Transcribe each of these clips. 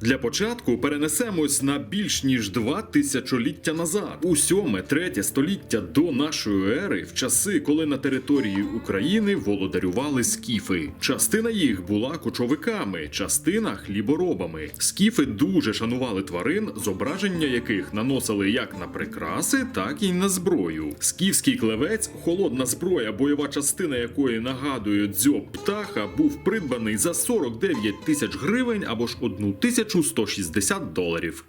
Для початку перенесемось на більш ніж два тисячоліття назад, у сьоме третє століття до нашої ери, в часи, коли на території України володарювали скіфи. Частина їх була кочовиками, частина хліборобами. Скіфи дуже шанували тварин, зображення яких наносили як на прикраси, так і на зброю. Скіфський клевець, холодна зброя, бойова частина якої нагадує дзьоб птаха, був придбаний за 49 тисяч гривень або ж 1160 доларів.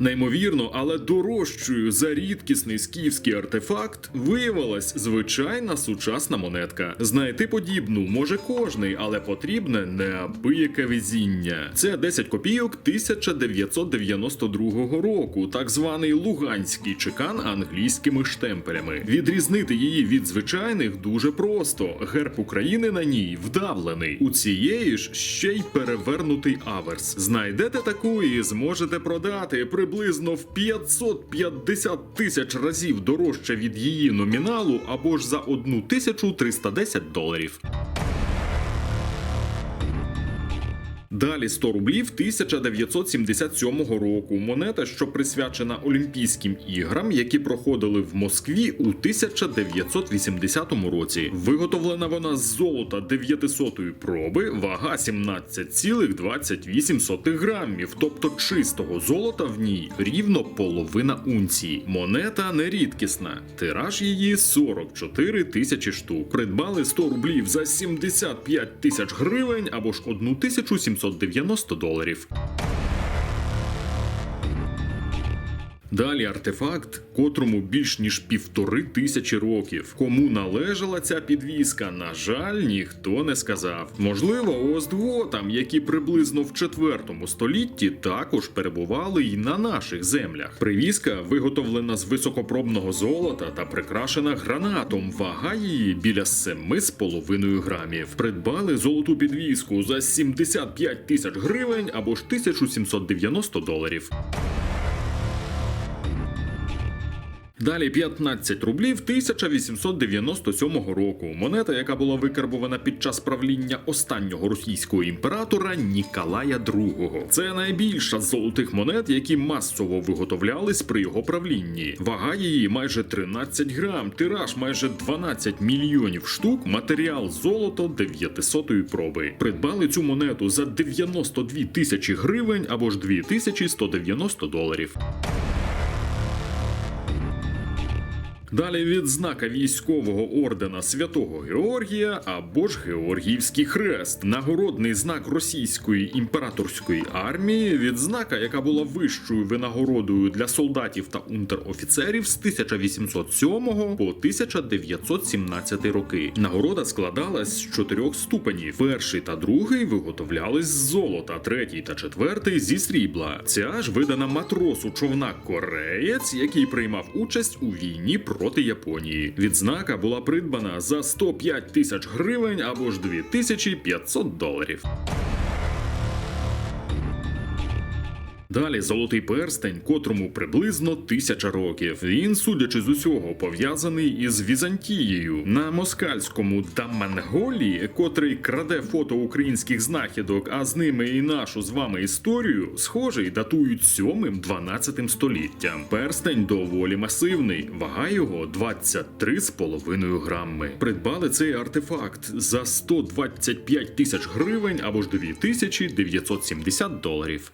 Неймовірно, але дорожчою за рідкісний скіфський артефакт виявилась звичайна сучасна монетка. Знайти подібну може кожний, але потрібне неабияке везіння. Це 10 копійок 1992 року, так званий луганський чекан англійськими штемпелями. Відрізнити її від звичайних дуже просто. Герб України на ній вдавлений. У цієї ж ще й перевернутий аверс. Знайдете таку і зможете продати приблизно в 550 тисяч разів дорожче від її номіналу або ж за 1310 доларів. Далі 100 рублів 1977 року. Монета, що присвячена Олімпійським іграм, які проходили в Москві у 1980 році. Виготовлена вона з золота 900-ї проби, вага 17,28 грамів, тобто чистого золота в ній рівно половина унції. Монета нерідкісна. Тираж її 44 тисячі штук. Придбали 100 рублів за 75 тисяч гривень або ж 1790 доларів. Далі артефакт, котрому більш ніж півтори тисячі років. Кому належала ця підвіска, на жаль, ніхто не сказав. Можливо, остготам, які приблизно в четвертому столітті також перебували й на наших землях. Привіска виготовлена з високопробного золота та прикрашена гранатом. Вага її біля 7,5 грамів. Придбали золоту підвіску за 75 тисяч гривень або ж 1790 доларів. Далі 15 рублів 1897 року. Монета, яка була викарбована під час правління останнього російського імператора Ніколая II. Це найбільша з золотих монет, які масово виготовлялись при його правлінні. Вага її майже 13 грам, тираж майже 12 мільйонів штук, матеріал золото 900-ї проби. Придбали цю монету за 92 тисячі гривень або ж 2190 доларів. Далі відзнака військового ордена Святого Георгія або ж Георгіївський хрест, нагородний знак російської імператорської армії, відзнака, яка була вищою винагородою для солдатів та унтер-офіцерів з 1807 по 1917 роки. Нагорода складалась з чотирьох ступенів. Перший та другий виготовлялись з золота, третій та четвертий зі срібла. Ця ж видана матросу човна Кореєць, який приймав участь у війні проти Японії. Відзнака була придбана за 105 тисяч гривень або ж 2500 доларів. Далі золотий перстень, котрому приблизно тисяча років. Він, судячи з усього, пов'язаний із Візантією на москальському Даманголі, котрий краде фото українських знахідок, а з ними і нашу з вами історію, схожий датують 7-12 століттям. Перстень доволі масивний, вага його 23,5 грами. Придбали цей артефакт за 125 тисяч гривень або ж 2970 доларів.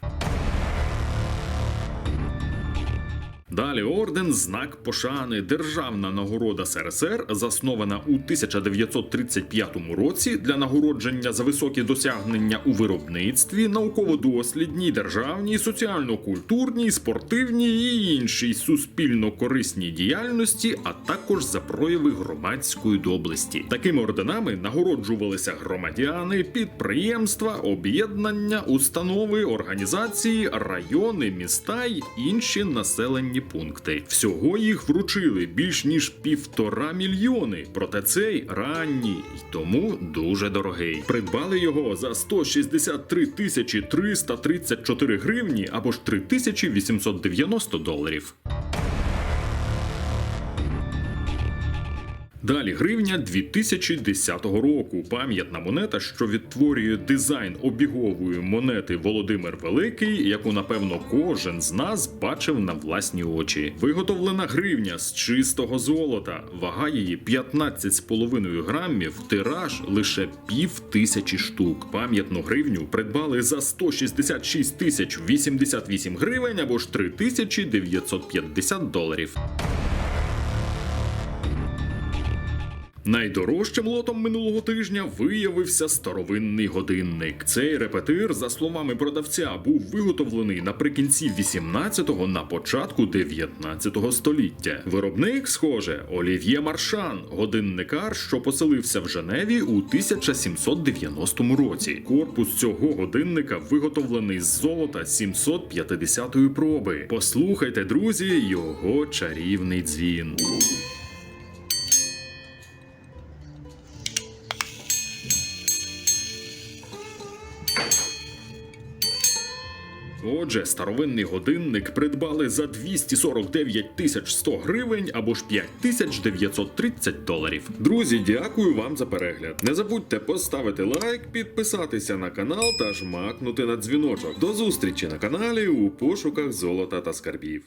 Далі орден знак пошани, державна нагорода СРСР, заснована у 1935 році для нагородження за високі досягнення у виробництві, науково-дослідній, державній, соціально-культурній, спортивній і іншій суспільно-корисній діяльності, а також за прояви громадської доблесті. Такими орденами нагороджувалися громадяни, підприємства, об'єднання, установи, організації, райони, міста й інші населені пункти. Всього їх вручили більш ніж півтора мільйони. Проте цей ранній і тому дуже дорогий. Придбали його за 163 тисячі 334 гривні або ж 3890 доларів. Далі гривня 2010 року. Пам'ятна монета, що відтворює дизайн обігової монети Володимир Великий, яку напевно кожен з нас бачив на власні очі. Виготовлена гривня з чистого золота. Вага її 15,5 грамів. Тираж лише пів тисячі штук. Пам'ятну гривню придбали за 166 тисяч 88 гривень або ж 3950 доларів. Найдорожчим лотом минулого тижня виявився старовинний годинник. Цей репетир, за словами продавця, був виготовлений наприкінці 18-го на початку 19-го століття. Виробник, схоже, Олів'є Маршан, годинникар, що поселився в Женеві у 1790 році. Корпус цього годинника виготовлений з золота 750-ї проби. Послухайте, друзі, його чарівний дзвін. Отже, старовинний годинник придбали за 249 тисяч 100 гривень або ж 5930 доларів. Друзі, дякую вам за перегляд. Не забудьте поставити лайк, підписатися на канал та жмакнути на дзвіночок. До зустрічі на каналі у пошуках золота та скарбів.